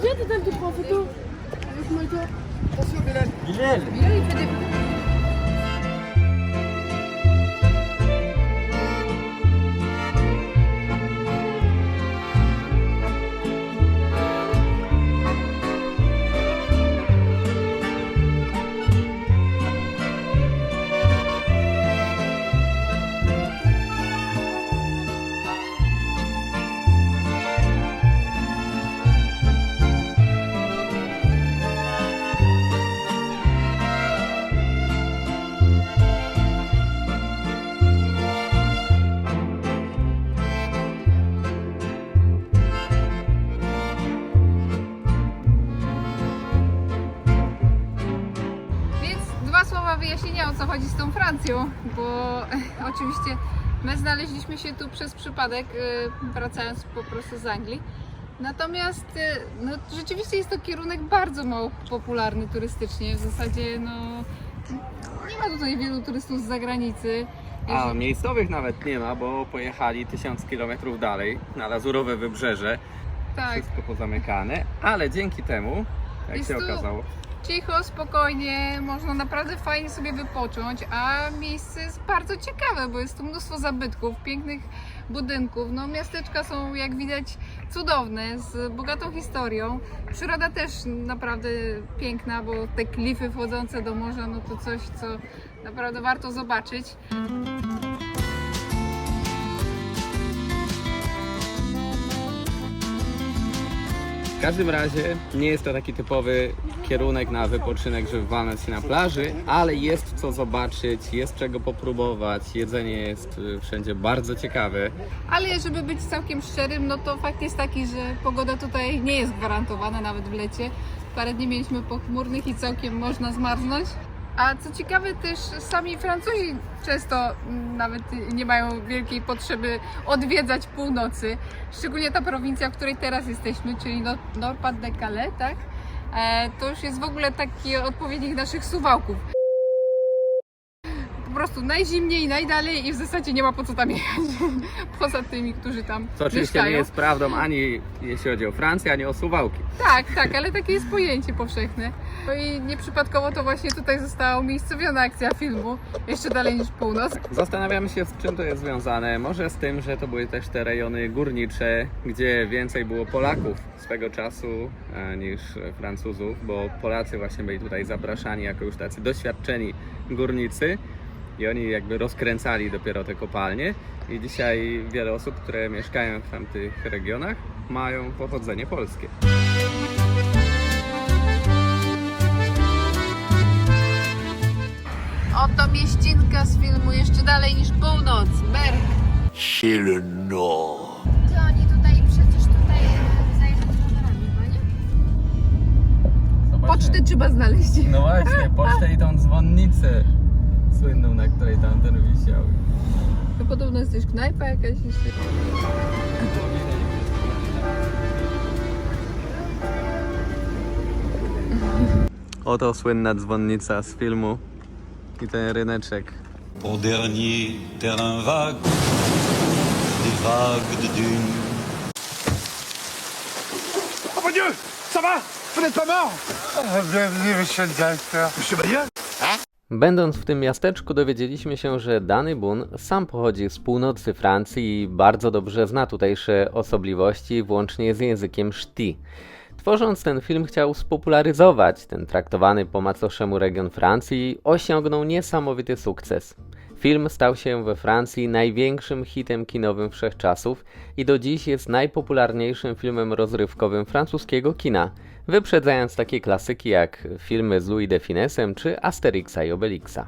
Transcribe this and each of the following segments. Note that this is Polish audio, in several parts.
viens, t'es tu prends en photo. Avec moi et toi. Attention, Bilal. Bilal Bilal, il fait des Więc bo oczywiście my znaleźliśmy się tu przez przypadek, y, wracając po prostu z Anglii. Natomiast y, no, rzeczywiście jest to kierunek bardzo mało popularny turystycznie. W zasadzie no, nie ma tutaj wielu turystów z zagranicy. A miejscowych nawet nie ma, bo pojechali tysiąc kilometrów dalej na Lazurowe Wybrzeże. tak, Wszystko pozamykane, ale dzięki temu, jak Jest się tu- okazało, cicho, spokojnie, można naprawdę fajnie sobie wypocząć, a miejsce jest bardzo ciekawe, bo jest tu mnóstwo zabytków, pięknych budynków. No, miasteczka są, jak widać, cudowne, z bogatą historią. Przyroda też naprawdę piękna, bo te klify wchodzące do morza, no to coś, co naprawdę warto zobaczyć. Każdym razie nie jest to taki typowy kierunek na wypoczynek, żeby walnąć się na plaży, ale jest co zobaczyć, jest czego popróbować, jedzenie jest y, wszędzie bardzo ciekawe. Ale żeby być całkiem szczerym, no to fakt jest taki, że pogoda tutaj nie jest gwarantowana nawet w lecie. Parę dni mieliśmy pochmurnych i całkiem można zmarznąć. A co ciekawe też sami Francuzi często nawet nie mają wielkiej potrzeby odwiedzać północy. Szczególnie ta prowincja, w której teraz jesteśmy, czyli no- Nord-Pas-de-Calais, tak? E, to już jest w ogóle taki odpowiednik naszych suwałków. Po prostu najzimniej, najdalej i w zasadzie nie ma po co tam jechać. Poza tymi, którzy tam Co oczywiście mieszkają. nie jest prawdą ani jeśli chodzi o Francję, ani o Suwałki. Tak, tak, ale takie jest pojęcie powszechne. No i nieprzypadkowo to właśnie tutaj została umiejscowiona akcja filmu, jeszcze dalej niż północ. Zastanawiamy się, z czym to jest związane. Może z tym, że to były też te rejony górnicze, gdzie więcej było Polaków swego czasu e, niż Francuzów, bo Polacy właśnie byli tutaj zapraszani jako już tacy doświadczeni górnicy i oni jakby rozkręcali dopiero te kopalnie. I dzisiaj wiele osób, które mieszkają w tamtych regionach, mają pochodzenie polskie. Oto mieścinka z filmu jeszcze dalej niż północ. Berg. Nord. Ty, oni tutaj przecież tutaj e, zajechać rowerami, chyba nie? Pocztę trzeba znaleźć. No właśnie, pocztę i tą dzwonnicę słynną, na której tamten wisiał. To podobno jest też knajpa jakaś jeszcze. Oto słynna dzwonnica z filmu i ten ryneczek. Dernier terrain vague, des vagues de dunes. Oh mon Dieu Ça va Vous n'êtes pas mort Bienvenue, monsieur le directeur. Monsieur Bayeux Będąc w tym miasteczku dowiedzieliśmy się, że dany bun sam pochodzi z północy Francji i bardzo dobrze zna tutejsze osobliwości, włącznie z językiem szti. Tworząc ten film chciał spopularyzować ten traktowany po macoszemu region Francji osiągnął niesamowity sukces. Film stał się we Francji największym hitem kinowym wszechczasów i do dziś jest najpopularniejszym filmem rozrywkowym francuskiego kina, wyprzedzając takie klasyki jak filmy z Louis de Finesem czy Asterixa i Obelixa.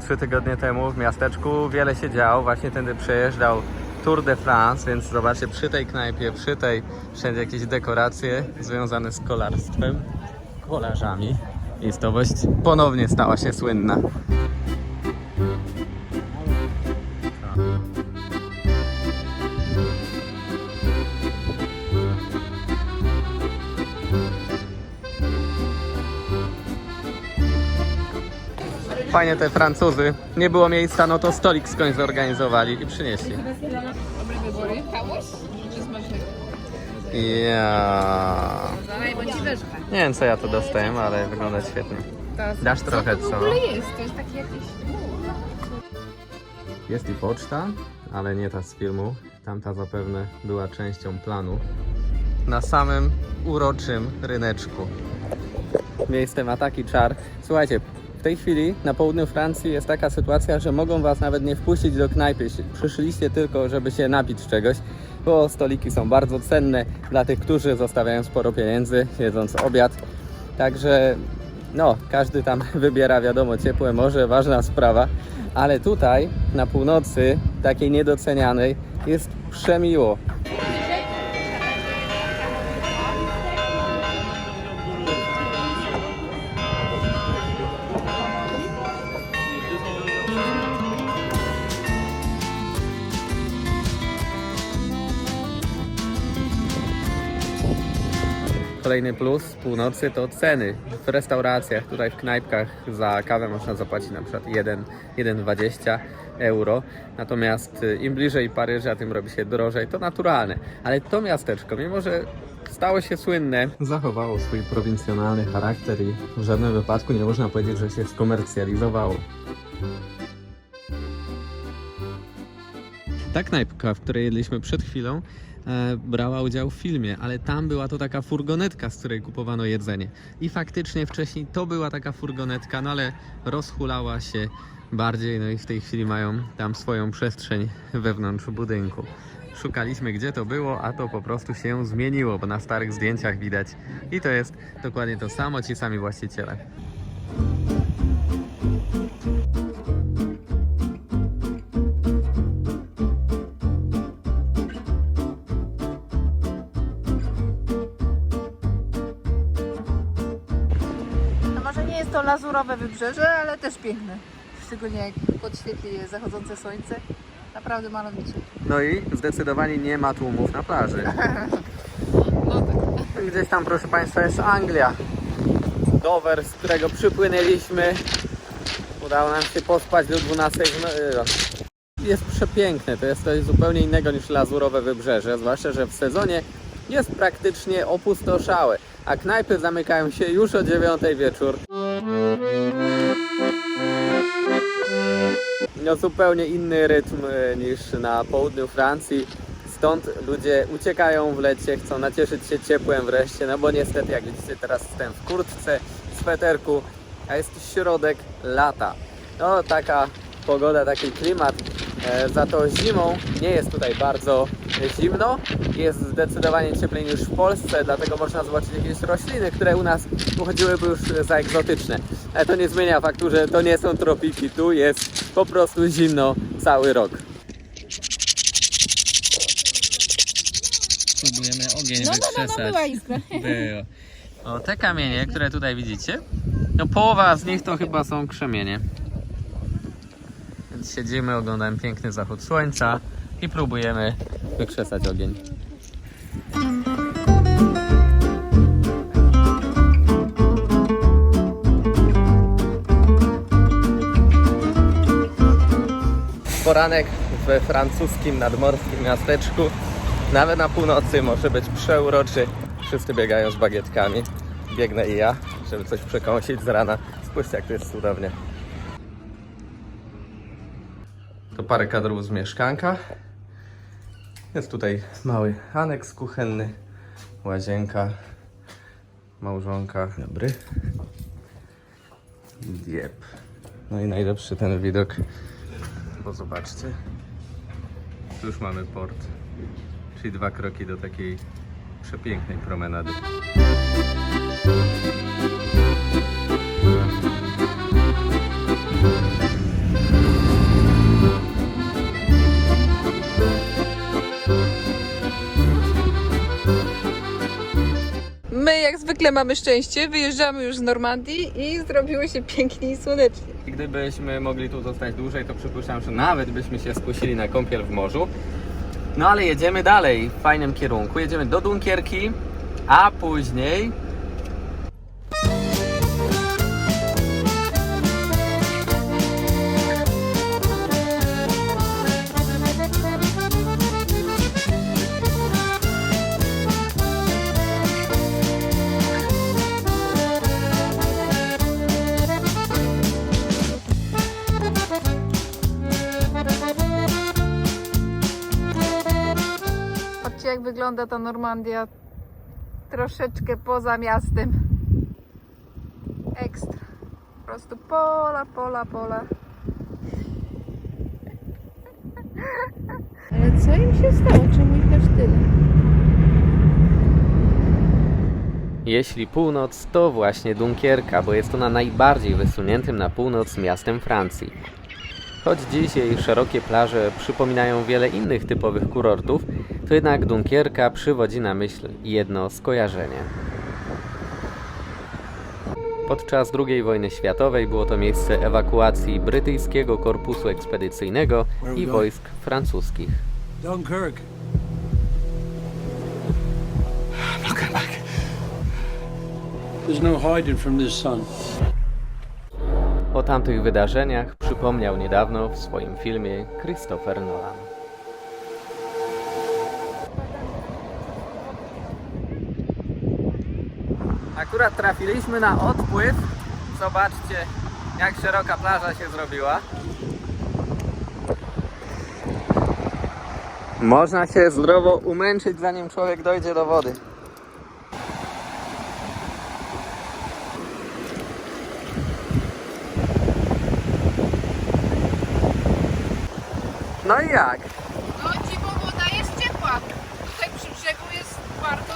Trzy tygodnie temu w miasteczku wiele się działo, właśnie tędy przejeżdżał Tour de France, więc zobaczcie przy tej knajpie, przy tej wszędzie jakieś dekoracje związane z kolarstwem, kolarzami. Miejscowość ponownie stała się słynna. Fajnie te Francuzy. Nie było miejsca, no to stolik skądś zorganizowali i przynieśli. Dobre wybory. Czy smacznego? Ja. Nie wiem co ja tu dostałem, ale wygląda świetnie. Dasz trochę, Co to jest? To jest taki jakiś... Jest i poczta, ale nie ta z filmu. Tamta zapewne była częścią planu. Na samym uroczym ryneczku. Miejsce ma taki czar. Słuchajcie, w tej chwili na południu Francji jest taka sytuacja, że mogą was nawet nie wpuścić do knajpy. jeśli Przyszliście tylko, żeby się napić czegoś, bo stoliki są bardzo cenne dla tych, którzy zostawiają sporo pieniędzy, jedząc obiad. Także no, każdy tam wybiera, wiadomo, ciepłe morze, ważna sprawa, ale tutaj na północy, takiej niedocenianej, jest przemiło. Kolejny plus północy to ceny. W restauracjach, tutaj w knajpkach za kawę można zapłacić na przykład 1 1,20 euro. Natomiast y, im bliżej Paryża, tym robi się drożej. To naturalne. Ale to miasteczko, mimo że stało się słynne, zachowało swój prowincjonalny charakter i w żadnym wypadku nie można powiedzieć, że się skomercjalizowało. Ta knajpka, w której jedliśmy przed chwilą, brała udział w filmie, ale tam była to taka furgonetka, z której kupowano jedzenie. I faktycznie wcześniej to była taka furgonetka, no ale rozhulała się bardziej, no i w tej chwili mają tam swoją przestrzeń wewnątrz budynku. Szukaliśmy gdzie to było, a to po prostu się zmieniło, bo na starych zdjęciach widać. I to jest dokładnie to samo, ci sami właściciele. Lazurowe wybrzeże, ale też piękne. Szczególnie jak podświetli je zachodzące słońce. Naprawdę malownicze. No i zdecydowanie nie ma tłumów na plaży. No tak. Gdzieś tam, proszę Państwa, jest Anglia. Dover, z którego przypłynęliśmy. Udało nam się pospać do 12 w no- Jest przepiękne, to jest coś zupełnie innego niż lazurowe wybrzeże, zwłaszcza, że w sezonie jest praktycznie opustoszałe, a knajpy zamykają się już o 9 wieczór. No zupełnie inny rytm e, niż na południu Francji. Stąd ludzie uciekają w lecie, chcą nacieszyć się ciepłem wreszcie, no bo niestety jak widzicie teraz jestem w kurtce, sweterku, a jest środek lata. No taka pogoda, taki klimat. E, za to zimą nie jest tutaj bardzo zimno, jest zdecydowanie cieplej niż w Polsce, dlatego można zobaczyć jakieś rośliny, które u nas uchodziłyby już za egzotyczne. Ale to nie zmienia faktu, że to nie są tropiki, tu jest po prostu zimno cały rok. Próbujemy ogień No, no, no, no, była iskra. Było. O, te kamienie, które tutaj widzicie, no połowa z nich to chyba są krzemienie. Więc siedzimy, oglądamy piękny zachód słońca i próbujemy wykrzesać ogień. Poranek we francuskim nadmorskim miasteczku. Nawet na północy może być przeuroczy. Wszyscy biegają z bagietkami. Biegnę i ja, żeby coś przekąsić z rana. Spójrzcie, jak to jest cudownie. To parę kadrów z mieszkanka. Jest tutaj mały aneks kuchenny, łazienka, małżonka. Dobry. Diep. No i najlepszy ten widok, bo zobaczcie. Tu już mamy port, czyli dwa kroki do takiej przepięknej promenady. Jak zwykle mamy szczęście, wyjeżdżamy już z Normandii i zrobiło się pięknie i słonecznie. Gdybyśmy mogli tu zostać dłużej, to przypuszczam, że nawet byśmy się skusili na kąpiel w morzu. No ale jedziemy dalej w fajnym kierunku. Jedziemy do Dunkierki, a później wygląda ta Normandia troszeczkę poza miastem. Ekstra. Po prostu pola, pola, pola. Ale co im się stało? Czemu ich aż tyle? Jeśli północ, to właśnie Dunkierka, bo jest ona najbardziej wysuniętym na północ miastem Francji. Choć dziś jej szerokie plaże przypominają wiele innych typowych kurortów, jednak Dunkierka przywodzi na myśl jedno skojarzenie. Podczas II wojny światowej było to miejsce ewakuacji brytyjskiego korpusu ekspedycyjnego i wojsk francuskich. Dunkirk. I'm not going back. There's no hiding from this sun. O tamtych wydarzeniach przypomniał niedawno w swoim filmie Christopher Nolan. Akurat trafiliśmy na odpływ. Zobaczcie, jak szeroka plaża się zrobiła. Można się zdrowo umęczyć, zanim człowiek dojdzie do wody. No i jak? No dziwo woda jest ciepła. Tutaj przy brzegu jest bardzo...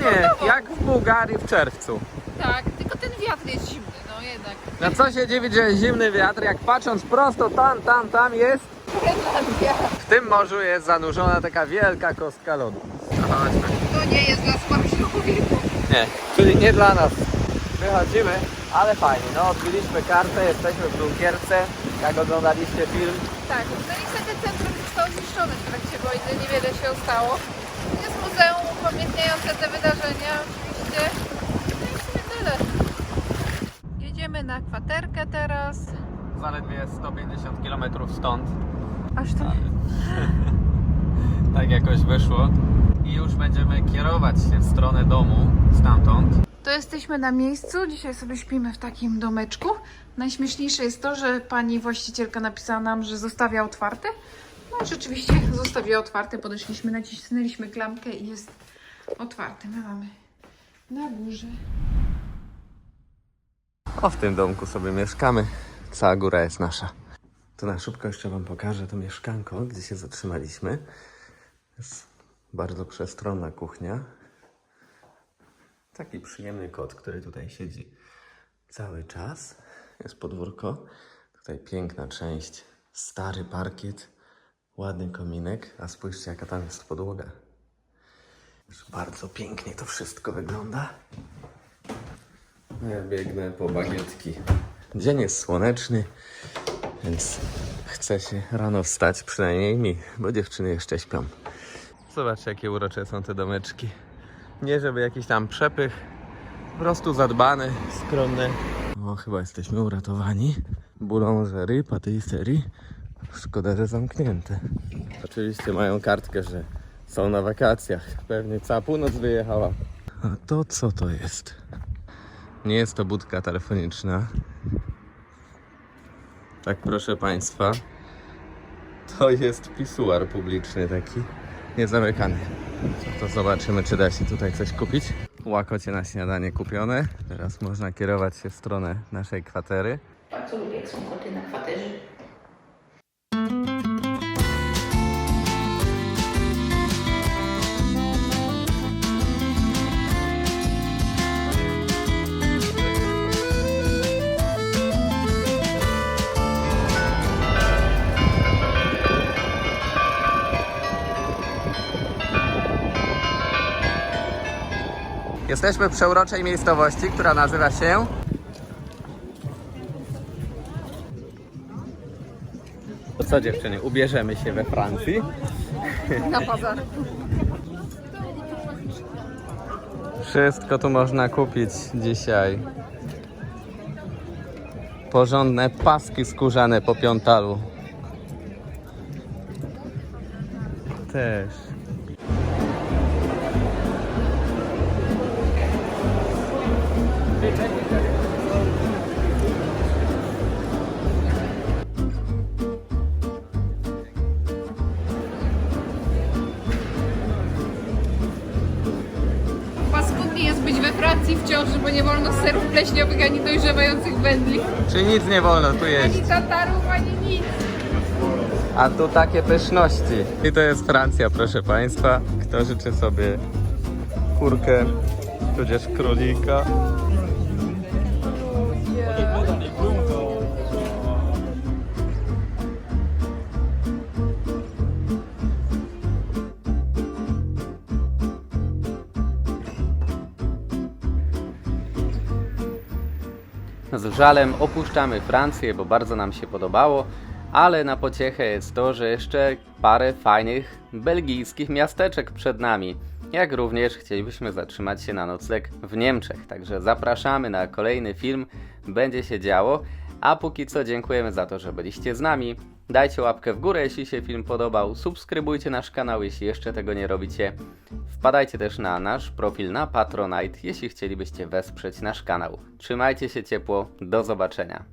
Przyjemnie, jak w Bułgarii w czerwcu. Tak, tylko ten wiatr jest zimny, no jednak. No co się dziwić, że jest zimny wiatr, jak patrząc prosto tam, tam, tam jest. Grenlandia. W tym morzu jest zanurzona taka wielka kostka lodu. Chodźmy. To nie jest dla słabszych wieku. Nie, czyli nie dla nas. Wychodzimy, ale fajnie. No odbiliśmy kartę, jesteśmy w Dunkierce. Jak oglądaliście film, Tak, no niestety centrum zostało zniszczone w trakcie wojny, niewiele się stało. Muzeum upamiętniające te wydarzenia oczywiście. No i w sumie tyle. Jedziemy na kwaterkę teraz. zaledwie 150 km stąd. Aż tak. Tak jakoś wyszło. I już będziemy kierować się w stronę domu stamtąd. To jesteśmy na miejscu. Dzisiaj sobie śpimy w takim domeczku. Najśmieszniejsze jest to, że pani właścicielka napisała nam, że zostawia otwarte. Rzeczywiście zostawiła otwarte. Podeszliśmy, nacisnęliśmy klamkę i jest otwarte. My mamy na górze. O, w tym domku sobie mieszkamy. Cała góra jest nasza. To na szybko jeszcze Wam pokażę to mieszkanko, gdzie się zatrzymaliśmy. Jest bardzo przestronna kuchnia. Taki przyjemny kot, który tutaj siedzi cały czas. Jest podwórko. Tutaj piękna część. Stary parkiet. Ładny kominek. A spójrzcie, jaka tam jest podłoga. Już bardzo pięknie to wszystko wygląda. Ja biegnę po bagietki. Dzień jest słoneczny, więc chce się rano wstać, przynajmniej mi, bo dziewczyny jeszcze śpią. Zobaczcie, jakie urocze są te domeczki. Nie żeby jakiś tam przepych, po prostu zadbany, skromny. O, chyba jesteśmy uratowani. Boulangerie, patisserie. Szkoda, że zamknięte. Oczywiście mają kartkę, że są na wakacjach. Pewnie cała północ wyjechała. A to co to jest? Nie jest to budka telefoniczna. Tak, proszę Państwa. To jest pisuar publiczny taki. Niezamykany. To zobaczymy, czy da się tutaj coś kupić. Łakocie na śniadanie kupione. Teraz można kierować się w stronę naszej kwatery. Bardzo lubię, jak są koty na kwaterze. Jesteśmy w przeuroczej miejscowości, która nazywa się... To co dziewczyny, ubierzemy się we Francji? Na bazar. Wszystko tu można kupić dzisiaj. Porządne paski skórzane po piątalu. Też. Fajnie jest być we Francji w ciąży, bo nie wolno serów pleśniowych ani dojrzewających wędli. Czyli nic nie wolno tu jeść. Ani tatarów, ani nic. A tu takie pyszności. I to jest Francja, proszę Państwa. Kto życzy sobie kurkę, tudzież królika. Z żalem opuszczamy Francję, bo bardzo nam się podobało, ale na pociechę jest to, że jeszcze parę fajnych belgijskich miasteczek przed nami. Jak również chcielibyśmy zatrzymać się na nocleg w Niemczech, także zapraszamy na kolejny film, będzie się działo. A póki co dziękujemy za to, że byliście z nami. Dajcie łapkę w górę, jeśli się film podobał. Subskrybujcie nasz kanał, jeśli jeszcze tego nie robicie. Wpadajcie też na nasz profil na Patronite, jeśli chcielibyście wesprzeć nasz kanał. Trzymajcie się ciepło, do zobaczenia.